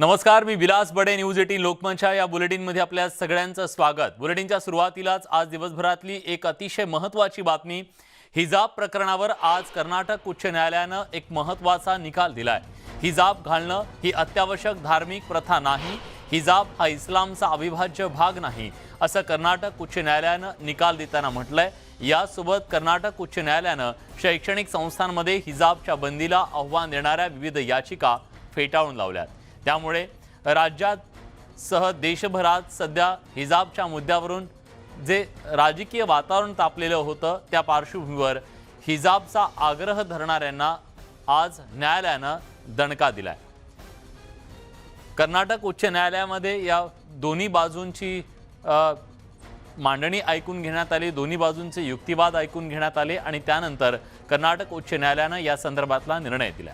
नमस्कार मी Vilas Bade news eighteen लोकमंचा या बुलेटिनमध्ये आपल्या सगळ्यांचं स्वागत. बुलेटिनच्या सुरुवातीलाच आज दिवसभरातली एक अतिशय महत्त्वाची बातमी हिजाब प्रकरणावर आज कर्नाटक उच्च न्यायालयानं एक महत्त्वाचा निकाल दिलाय. हिजाब घालणं ही अत्यावश्यक धार्मिक प्रथा नाही हिजाब हा इस्लामचा अविभाज्य भाग नाही असं कर्नाटक उच्च न्यायालयानं निकाल देताना म्हटलंय. यासोबत कर्नाटक उच्च न्यायालयानं शैक्षणिक संस्थांमध्ये हिजाबच्या बंदीला आव्हान देणाऱ्या विविध याचिका फेटाळून लावल्यात. त्यामुळे राज्यात सह देशभरात सध्या हिजाबच्या मुद्द्यावरून जे राजकीय वातावरण तापलेलं होतं त्या पार्श्वभूमीवर हिजाबचा आग्रह धरणाऱ्यांना आज न्यायालयानं दणका दिलाय. कर्नाटक उच्च न्यायालयामध्ये या दोन्ही बाजूंची मांडणी ऐकून घेण्यात आली दोन्ही बाजूंचे युक्तिवाद ऐकून घेण्यात आले आणि त्यानंतर कर्नाटक उच्च न्यायालयानं या संदर्भातला निर्णय दिला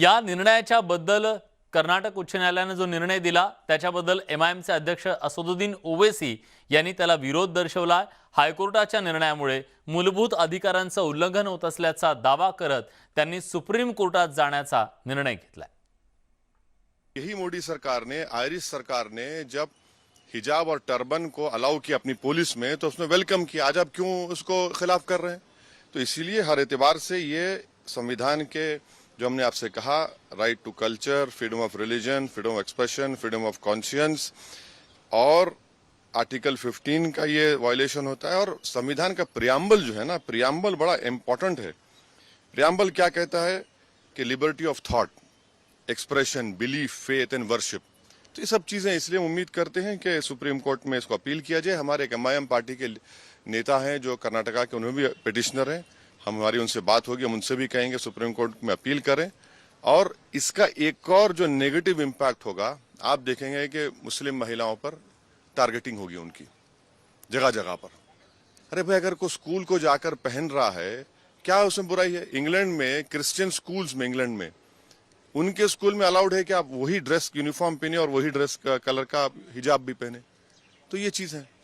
या निर्णयाच्या बद्दल कर्नाटक उच्च न्यायालयानं जो निर्णय दिला त्याच्याबद्दल एम आय एमचे अध्यक्ष असदुद्दीन ओवेसी यांनी त्याला विरोध दर्शवला. हायकोर्टाच्या निर्णयामुळे मूलभूत अधिकारांचं उल्लंघन होत असल्याचा दावा करत त्यांनी सुप्रीम कोर्टात जाण्याचा निर्णय घेतलाय. यही मोदी सरकार ने आयरिश सरकार ने जब हिजाब और टर्बन को अलाउ किया अपनी पुलिस में तो उसने वेलकम किया। आज आप क्यों उसको खिलाफ कर रहे हैं? तो इसीलिए हर एतबार से ये संविधान के जो हमने आपसे कहा right to culture freedom of religion freedom of expression freedom of conscience और आर्टिकल 15 का ये वायलेशन होता है, और संविधान का प्रियाम्बल जो है ना प्रियाम्बल बड़ा इंपॉर्टेंट है। प्रियाम्बल क्या कहता है? कि liberty of thought expression belief faith and worship तो ये सब चीज़ें इसलिए उम्मीद करते हैं कि सुप्रीम कोर्ट में इसको अपील किया जाए। हमारे एक एम पार्टी के नेता हैं जो कर्नाटका के उन्हें भी पिटिशनर हैं। हमारी उनसे बात होगी, हम उनसे भी कहेंगे, सुप्रीम कोर्ट में अपील करें। और इसका एक और जो नेगेटिव इम्पैक्ट होगा, आप देखेंगे कि मुस्लिम महिलाओं पर टारगेटिंग होगी उनकी, जगह जगह पर। अरे भाई, अगर कोई स्कूल को जाकर पहन रहा है, क्या उसमें बुराई है? इंग्लैंड में क्रिश्चियन स्कूल्स में इंग्लैंड में। उनके स्कूल में अलाउड है कि आप वही ड्रेस यूनिफॉर्म पहने और वही ड्रेस का कलर का हिजाब भी पहने। तो ये चीज़ है।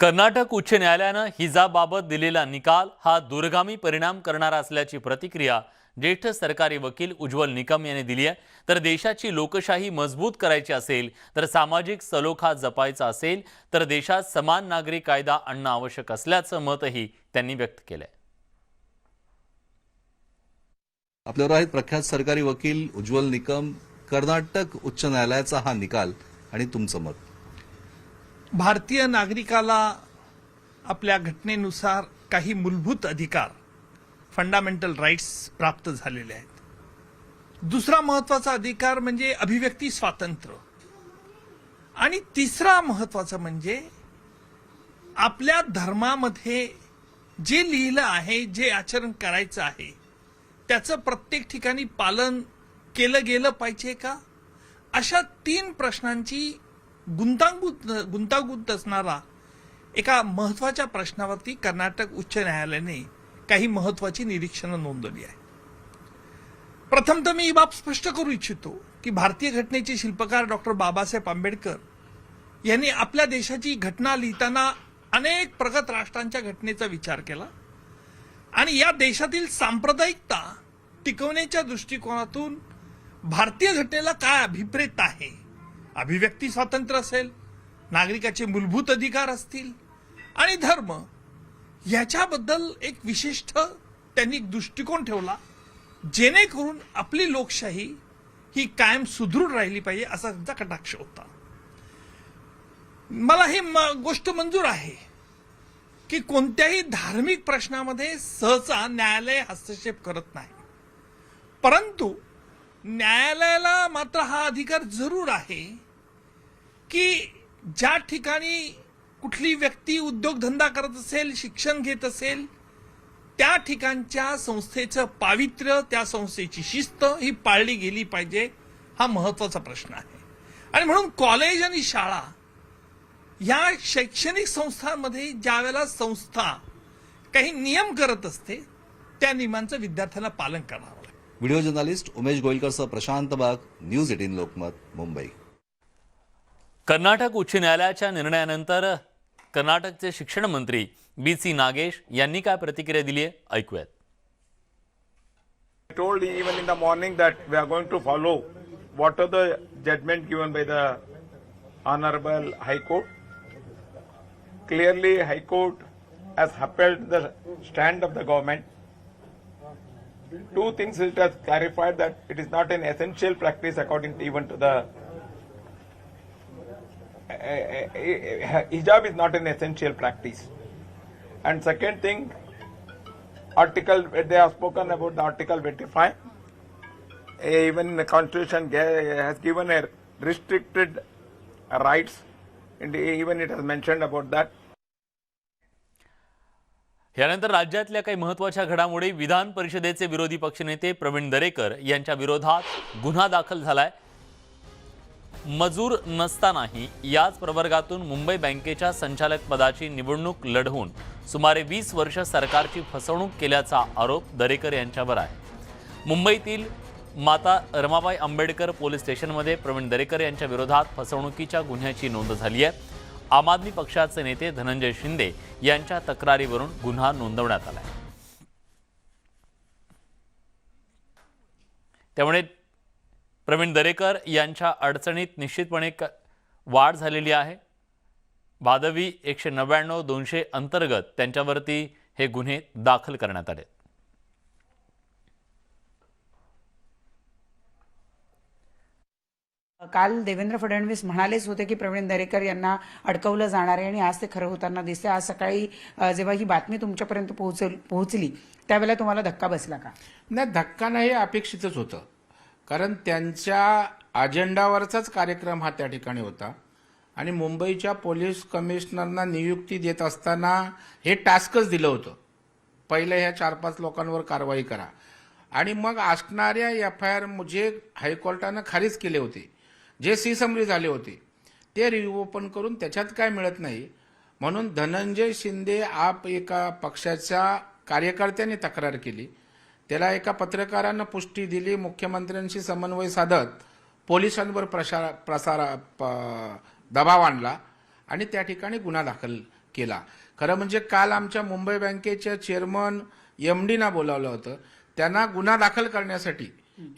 कर्नाटक उच्च न्यायालयानं हिजाबाबत दिलेला निकाल हा दूरगामी परिणाम करणारा असल्याची प्रतिक्रिया ज्येष्ठ सरकारी वकील उज्ज्वल निकम यांनी दिली आहे. तर देशाची लोकशाही मजबूत करायची असेल तर सामाजिक सलोखा जपायचा असेल तर देशात समान नागरी कायदा आणणं आवश्यक असल्याचं मतही त्यांनी व्यक्त केलंय. आपल्यावर आहेत प्रख्यात सरकारी वकील उज्ज्वल निकम. कर्नाटक उच्च न्यायालयाचा हा निकाल आणि तुमचं मत. भारतीय नागरिकाला आपल्या घटनेनुसार काही मूलभूत अधिकार फंडामेंटल राईट्स प्राप्त झालेले आहेत. दुसरा महत्त्वाचा अधिकार म्हणजे अभिव्यक्ती स्वातंत्र्य. आणि तिसरा महत्त्वाचा म्हणजे आपल्या धर्मामध्ये जे लिहिलं आहे जे आचरण करायचं आहे त्याचं प्रत्येक ठिकाणी पालन केलं गेलं पाहिजे का? अशा तीन प्रश्नांची गुंतागुंत गुंतागुंत असणारा एका महत्त्वाच्या प्रश्नावरती कर्नाटक उच्च न्यायालयाने काही महत्वाची निरीक्षणं नोंदवली आहे प्रथम तर मी ही बाब स्पष्ट करू इच्छितो की भारतीय घटनेचे शिल्पकार डॉक्टर बाबासाहेब आंबेडकर यांनी आपल्या देशाची घटना लिहिताना अनेक प्रगत राष्ट्रांच्या घटनेचा विचार केला आणि या देशातील सांप्रदायिकता टिकवण्याच्या दृष्टिकोनातून भारतीय घटनेला काय अभिप्रेत आहे अभिव्यक्ती स्वातंत्र्य असेल नागरिकाचे मूलभूत अधिकार असतील आणि धर्म याच्याबद्दल एक विशिष्ट त्यांनी दृष्टिकोन ठेवला जेणेकरून आपली लोकशाही ही कायम सुदृढ राहिली पाहिजे असा त्यांचा कटाक्ष होता. मला हे म- गोष्ट मंजूर आहे की कोणत्याही धार्मिक प्रश्नामध्ये सहसा न्यायालय हस्तक्षेप करत नाही. परंतु न्यायालयाला मात्र हा अधिकार जरूर आहे की ज्या ठिकाणी कुठली व्यक्ती उद्योगधंदा करत असेल शिक्षण घेत असेल त्या ठिकाणच्या संस्थेचं पावित्र्य त्या संस्थेची शिस्त ही पाळली गेली पाहिजे हा महत्त्वाचा प्रश्न आहे. आणि म्हणून कॉलेज आणि शाळा या शैक्षणिक संस्थांमध्ये ज्या वेळेला संस्था काही नियम करत असते त्या नियमांचं विद्यार्थ्यांना पालन करावं व्हिडिओ जर्नलिस्ट उमेश गोयलकरसह प्रशांत बाग न्यूज एटीन लोकमत मुंबई. कर्नाटक उच्च न्यायालयाच्या निर्णयानंतर कर्नाटकचे शिक्षण मंत्री बी सी नागेश यांनी काय प्रतिक्रिया दिली आहे? ऐकूयात. Told even in the morning that we are going to follow what are the judgement given by the honourable high court clearly high court has upheld the stand of the government two things it has clarified that it is not an essential practice according to even to the hijab is not an essential practice. And second thing, article they have spoken about the article 25 Eh, even the constitution has given a restricted rights and even it has mentioned about that यानंतर राज्यातल्या काही महत्त्वाच्या घडामोडी विधान परिषदेचे विरोधी पक्षनेते प्रवीण दरेकर यांच्या विरोधात गुन्हा दाखल झालाय मजूर नसतानाही याच प्रवर्गातून मुंबई बँकेच्या संचालक पदाची निवडणूक लढवून सुमारे वीस वर्ष सरकारची फसवणूक केल्याचा आरोप दरेकर यांच्यावर आहे. मुंबईतील माता रमाबाई आंबेडकर पोलीस स्टेशनमध्ये प्रवीण दरेकर यांच्या विरोधात फसवणुकीच्या गुन्ह्याची नोंद झाली आहे. आम आदमी पक्षाचे नेते धनंजय शिंदे यांच्या तक्रारीवरून गुन्हा नोंदवण्यात आला आहे. त्यामुळे प्रवीण दरेकर यांच्या अडचणीत निश्चितपणे क- वाढ झालेली आहे. भादवी एकशे नव्याण्णव दोनशे अंतर्गत त्यांच्यावरती हे गुन्हे दाखल करण्यात आले. काल देवेंद्र फडणवीस म्हणालेच होते की प्रवीण दरेकर यांना अडकवलं जाणार आहे आणि आज ते खरं होताना दिसते आज सकाळी जेव्हा ही बातमी तुमच्यापर्यंत पोहोचल पोहोचली त्यावेळेला तुम्हाला धक्का बसला का? नाही धक्का नाही हे अपेक्षितच होतं. कारण त्यांच्या अजेंडावरचाच कार्यक्रम हा त्या ठिकाणी होता. आणि मुंबईच्या पोलीस कमिशनरना नियुक्ती देत असताना हे टास्कच दिलं होतं. पहिलं ह्या चार पाच लोकांवर कारवाई करा. आणि मग असणाऱ्या एफ आय आर जे हायकोर्टानं खारीज केले होते जे सी समरी झाले होते ते रिओपन करून त्याच्यात काय मिळत नाही. म्हणून धनंजय शिंदे आप एका पक्षाच्या कार्यकर्त्यांनी तक्रार केली. त्याला एका पत्रकारानं पुष्टी दिली मुख्यमंत्र्यांशी समन्वय साधत पोलिसांवर प्रसार प्रसार प- दबाव आणला आणि त्या ठिकाणी गुन्हा दाखल केला. खरं म्हणजे काल आमच्या मुंबई बँकेच्या चेअरमन एम डीना बोलावलं होतं. त्यांना गुन्हा दाखल करण्यासाठी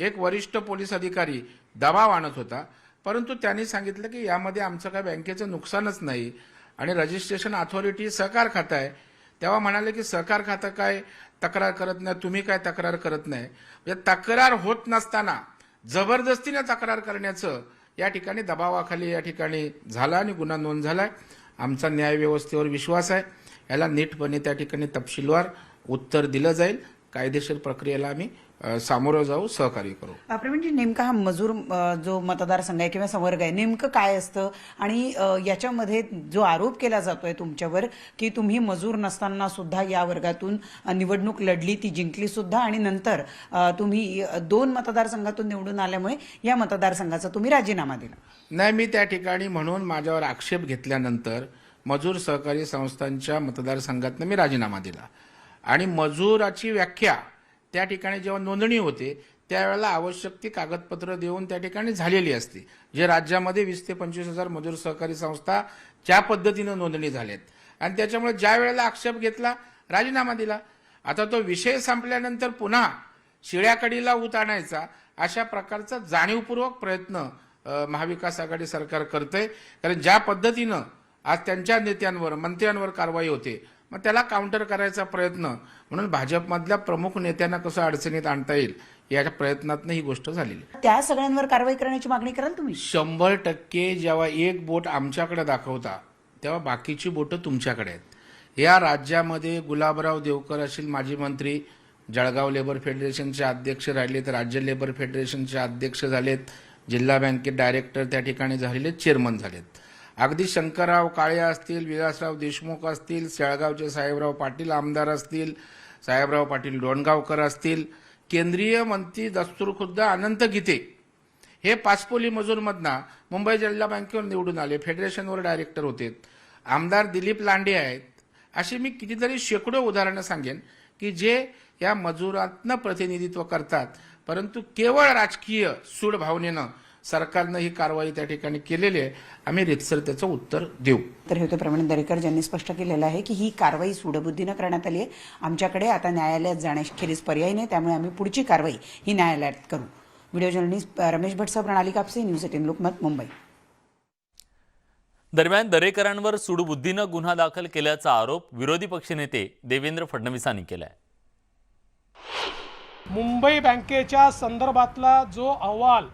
एक वरिष्ठ पोलीस अधिकारी दबाव आणत होता. परंतु त्यांनी सांगितलं की यामध्ये आमचं काय बँकेचं नुकसानच नाही आणि रजिस्ट्रेशन अथॉरिटी सहकार खातं आहे तेव्हा म्हणाले की सहकार खातं काय? तक्रार करत नाही तुम्ही काय तक्रार करत नाही? म्हणजे तक्रार होत नसताना जबरदस्तीने तक्रार करण्याचं या ठिकाणी दबावाखाली या ठिकाणी झाला आणि गुन्हा नोंद झालाय. आमचा न्याय व्यवस्थेवर विश्वास आहे. याला नीटपणे त्या ठिकाणी तपशीलवार उत्तर दिलं जाईल. कायदेशीर प्रक्रियेला आम्ही सामोरं जाऊ सहकार्य करू. प्रवीणजी नेमका हा मजूर जो मतदारसंघ आहे किंवा संवर्ग आहे नेमकं काय असतं? आणि याच्यामध्ये जो आरोप केला जातोय तुमच्यावर की तुम्ही मजूर नसताना सुद्धा या वर्गातून निवडणूक लढली ती जिंकली सुद्धा आणि नंतर तुम्ही दोन मतदारसंघातून निवडून आल्यामुळे या मतदारसंघाचा तुम्ही राजीनामा दिला. नाही मी त्या ठिकाणी म्हणून माझ्यावर आक्षेप घेतल्यानंतर मजूर सहकारी संस्थांच्या मतदारसंघातनं मी राजीनामा दिला. आणि मजुराची व्याख्या त्या ठिकाणी जेव्हा नोंदणी होते त्यावेळेला आवश्यक ती कागदपत्र देऊन त्या ठिकाणी झालेली असते जे राज्यामध्ये वीस ते पंचवीस हजार मजूर सहकारी संस्था ज्या पद्धतीनं नोंदणी झाल्यात आणि त्याच्यामुळे ज्या वेळेला आक्षेप घेतला राजीनामा दिला. आता तो विषय संपल्यानंतर पुन्हा शिळ्याकडीला उत आणायचा अशा प्रकारचा जाणीवपूर्वक प्रयत्न महाविकास आघाडी सरकार करतंय. कारण ज्या पद्धतीनं आज त्यांच्या नेत्यांवर मंत्र्यांवर कारवाई होते मग त्याला काउंटर करायचा प्रयत्न. म्हणून भाजपमधल्या प्रमुख नेत्यांना कसं अडचणीत आणता येईल या प्रयत्नातनं ही गोष्ट झालेली. त्या सगळ्यांवर कारवाई करण्याची मागणी कराल तुम्ही? शंभर टक्के जेव्हा एक बोट आमच्याकडे दाखवता तेव्हा बाकीची बोटं तुमच्याकडे आहेत. या राज्यामध्ये गुलाबराव देवकर असतील माजी मंत्री जळगाव लेबर फेडरेशनचे अध्यक्ष राहिले तर राज्य लेबर फेडरेशनचे अध्यक्ष झालेत जिल्हा बँकेत डायरेक्टर त्या ठिकाणी झालेले चेअरमन झालेत. अगदी शंकरराव काळे असतील विलासराव देशमुख असतील शेळगावचे साहेबराव पाटील आमदार असतील साहेबराव पाटील डोणगावकर असतील केंद्रीय मंत्री दस्तूरखुद्द अनंत गीते. हे पाचपोली मजूरमधना मुंबई जिल्हा बँकेवर निवडून आले फेडरेशनवर डायरेक्टर होते. आमदार दिलीप लांडे आहेत. अशी मी कितीतरी शेकडो उदाहरणं सांगेन की जे या मजुरातनं प्रतिनिधित्व करतात परंतु केवळ राजकीय सूड भावनेनं सरकारनं ही कारवाई त्या ठिकाणी केलेली आहे. आम्ही रितसर त्याचं उत्तर देऊ. तर हे होते प्रवीण दरेकर ज्यांनी स्पष्ट केलेलं आहे की ही कारवाई सूडबुद्धीनं करण्यात आली आहे. आमच्याकडे आता न्यायालयात जाण्याखेरीज पर्याय नाही त्यामुळे आम्ही पुढची कारवाई ही न्यायालयात करू. व्हिडिओ जर्नलिस्ट रमेश भटसह प्रणाली कापसे न्यूज एटीन लोकमत मुंबई. दरम्यान दरेकरांवर सूडबुद्धीनं गुन्हा दाखल केल्याचा आरोप विरोधी पक्षनेते देवेंद्र फडणवीसांनी केलाय. मुंबई बँकेच्या संदर्भातला जो अहवाल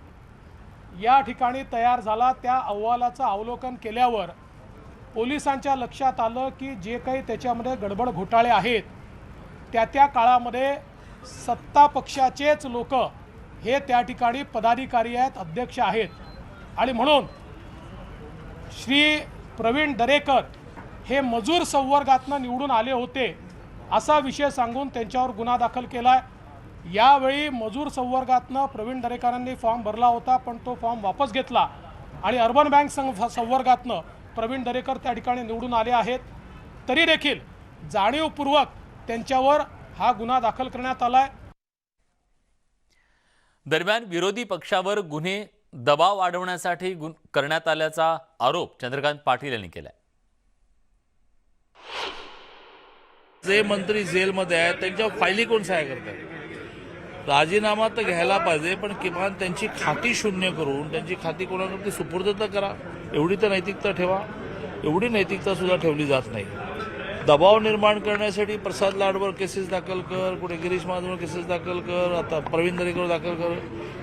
या ठिकाणी तयार झाला. त्या अहवालाचं अवलोकन केल्यावर पोलिसांच्या लक्षात आलं की जे काही त्याच्यामध्ये गडबड घोटाळे आहेत त्या त्या काळामध्ये सत्ता पक्षाचेच लोक हे त्या ठिकाणी पदाधिकारी आहेत अध्यक्ष आहेत. आणि म्हणून श्री प्रवीण दरेकर हे मजूर संवर्गातनं निवडून आले होते असा विषय सांगून त्यांच्यावर गुन्हा दाखल केला आहे यावेळी मजूर संवर्गातनं प्रवीण दरेकरांनी फॉर्म भरला होता पण तो फॉर्म वापस घेतला. आणि अर्बन बँक संघ संवर्गातनं प्रवीण दरेकर त्या ठिकाणी निवडून आले आहेत. तरी देखील जाणीवपूर्वक त्यांच्यावर हा गुन्हा दाखल करण्यात आला आहे दरम्यान विरोधी पक्षावर गुन्हे दबाव वाढवण्यासाठी करण्यात आल्याचा आरोप चंद्रकांत पाटील यांनी केलाय. जे मंत्री जेलमध्ये आहेत त्यांच्यावर फायली कोण सहाय्य करतात? राजीनामा तर घ्यायला पाहिजे पण किमान त्यांची खाती शून्य करून त्यांची खाती कोणाकडे सुपूर्द तर करा. एवढी तर नैतिकता ठेवा. एवढी नैतिकता सुद्धा ठेवली जात नाही. दबाव निर्माण करण्यासाठी प्रसाद लाडवर केसेस दाखल कर कुठे गिरीश महाजनवर केसेस दाखल कर आता प्रवीण दरेकर दाखल कर.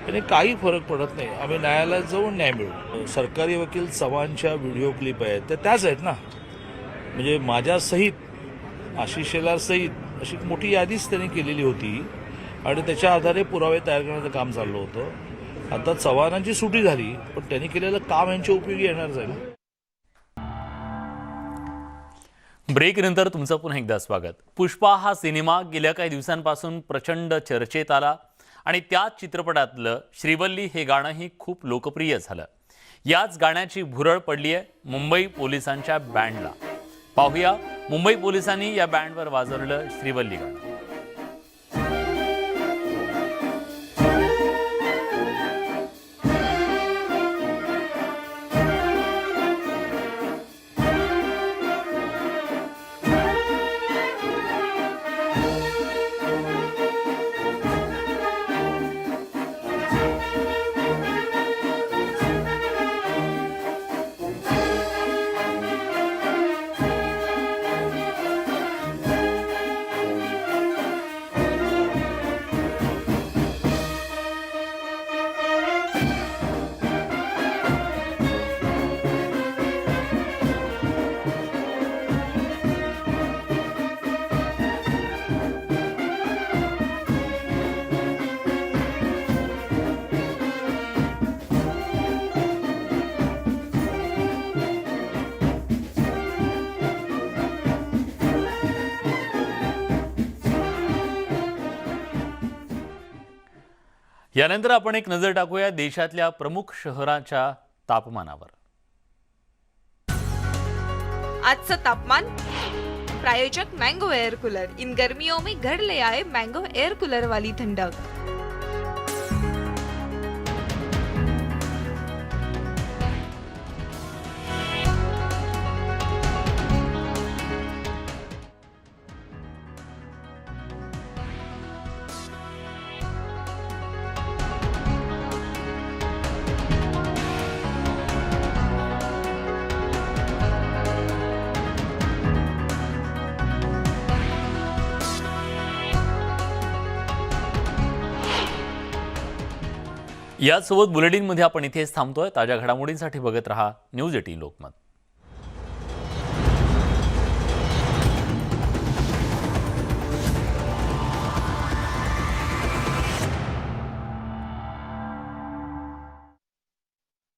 याने काही फरक पडत नाही. आम्ही न्यायालयात जाऊन न्याय मिळू सरकारी वकील चव्हाणच्या व्हिडिओ क्लिप आहेत. त्या त्याच आहेत ना. म्हणजे माझ्यासहित आशिष शेलारसहित अशी मोठी यादीच त्यांनी केलेली होती. आणि त्याच्या आधारे पुरावे तयार करण्याचं काम चाललं होतं. आता चव्हाणांची सुटी झाली पण त्यांनी केलेलं काम यांच्या उपयोगी येणार जाईल ब्रेकनंतर तुमचं पुन्हा एकदा स्वागत. पुष्पा हा सिनेमा गेल्या काही दिवसांपासून प्रचंड चर्चेत आला आणि त्याच चित्रपटातलं श्रीवल्ली हे गाणंही खूप लोकप्रिय झालं. याच गाण्याची भुरळ पडली आहे मुंबई पोलिसांच्या बँडला. पाहूया मुंबई पोलिसांनी या बँडवर वाजवलेलं श्रीवल्ली गाणं. यानंतर आपण एक नजर टाकूया देशातल्या प्रमुख शहराच्या तापमानावर. आजचं तापमान प्रायोजक मँगो एअर कूलर. इन गर्मियों में घर ले आए एअर कूलर वाली थंडक याचसोबत बुलेटिनमध्ये आपण इथेच थांबतोय. ताज्या घडामोडींसाठी बघत रहा न्यूज एटीन लोकमत.